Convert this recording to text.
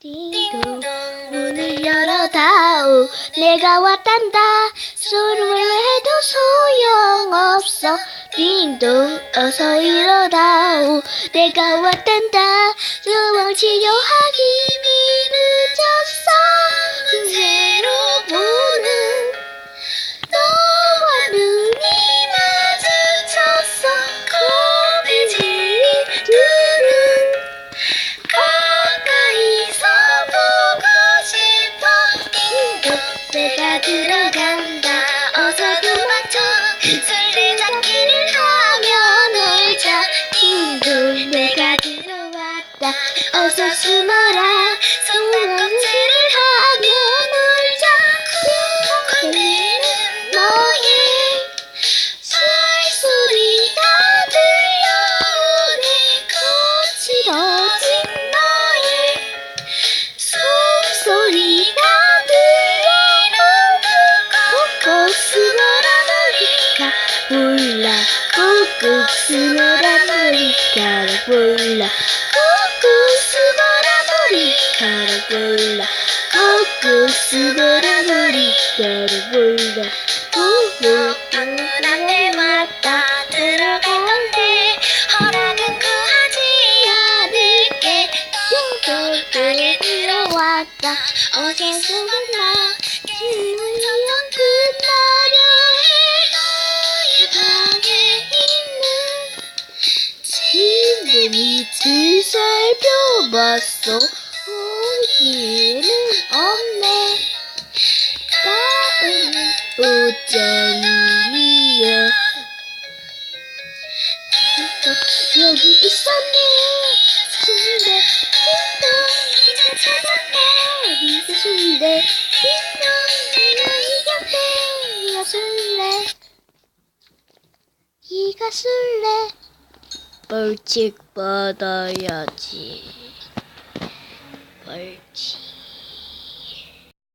띵동 문을 열어다오. 내가 왔단다. 소리를 해도 소용없어. 띵동 어서 일어다오. 내가 왔단다. 소망 치료하기 내 숨어라 머리카락 몰라 꾹꾹 숨어라 머리카락 몰라 꾹꾹 숨어라 머리카락 몰라 꾹꾹 방문 앞에 왔다 들어갈 건데 허락은 구하지 않을게 띵동방에 들어왔다 어제 숨었나 살펴봤어? 거기에는 없네 까은 옷장 위에 여기 있었네. 술래 띵동 이제 찾았네 네가 술래 띵동 내가 이겼대. 네가 술래? 네가 술래? 벌칙 받아야지 벌칙